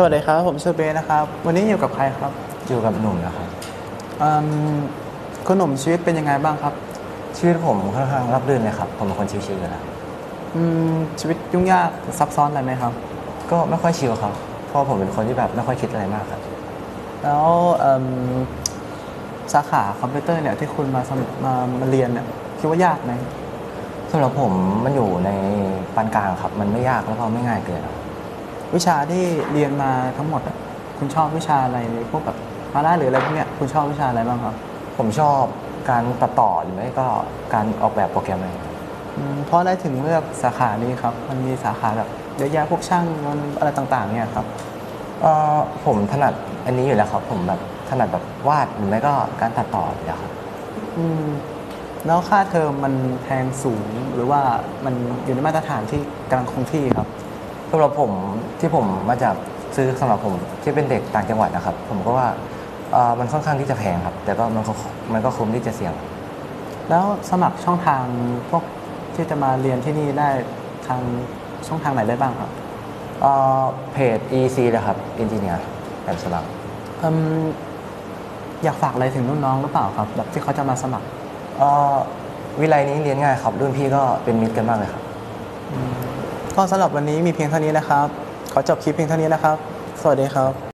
สวัสดีครับ ผมชื่อเบสนะครับ วันนี้อยู่กับใครครับอยู่กับหนุ่มนะครับ อืมคุณหนุ่มชีวิตเป็นยังไงบ้างครับ ชีวิตผมค่อนข้างรับรื่นเลยครับ ผมเป็นคนชิวๆอยู่แล้วอืมชีวิตยุ่งยากซับซ้อนอะไรไหมครับ ก็ไม่ค่อยชิวครับ เพราะผมเป็นคนที่แบบไม่ค่อยคิดอะไรมากครับ แล้วเอิ่มสาขาคอมพิวเตอร์เนี่ยที่คุณมาสมัครมามาเรียนเนี่ยคิดว่ายากไหมสำหรับผมมันอยู่ในปานกลางครับ มันไม่ยากแล้วก็ไม่ง่ายเกินครับ วิชาที่เรียนมาทั้งหมดอะคุณชอบวิชาอะไรพวกแบบพาราหรืออะไรพวกเนี้ยคุณชอบวิชาอะไรบ้างครับ ผมชอบการตัดต่อหรือไม่ก็การออกแบบโปรแกรมอะไรอืมเพราะอะไรถึงเลือกสาขานี้ครับ มันมีสาขาแบบเยอะแยะพวกช่างมันอะไรต่างๆเนี่ยครับเอ่อผมถนัดอันนี้อยู่แล้วครับ ผมแบบถนัดแบบวาดหรือไม่ก็การตัดต่ออยู่แล้วครับอืมแล้วค่าเทอมมันแพงสูงหรือว่ามันอยู่ในมาตรฐานที่กำลังคงที่ครับ สำหรับผมที่ผมมาจากซื้อสำหรับผมที่เป็นเด็กต่างจังหวัดนะครับ ผมก็ว่าเอ่อมันค่อนข้างที่จะแพงครับ แต่ก็มันก็มันก็คุ้มที่จะเสี่ยง แล้วสมัครช่องทางพวกที่จะมาเรียนที่นี่ได้ทางช่องทางไหนได้บ้างครับเอ่อเพจ EC นะครับ Engineer แบบสมัครอืมอยากฝากอะไรถึงรุ่นน้องหรือเปล่าครับแบบที่เขาจะมาสมัครเอ่อวิไลนี้เรียนง่ายครับ รุ่นพี่ก็เป็นมิตรกันมากเลยครับ ก็สำหรับวันนี้มีเพียงเท่านี้นะครับ ขอจบคลิปเพียงเท่านี้นะครับ สวัสดีครับ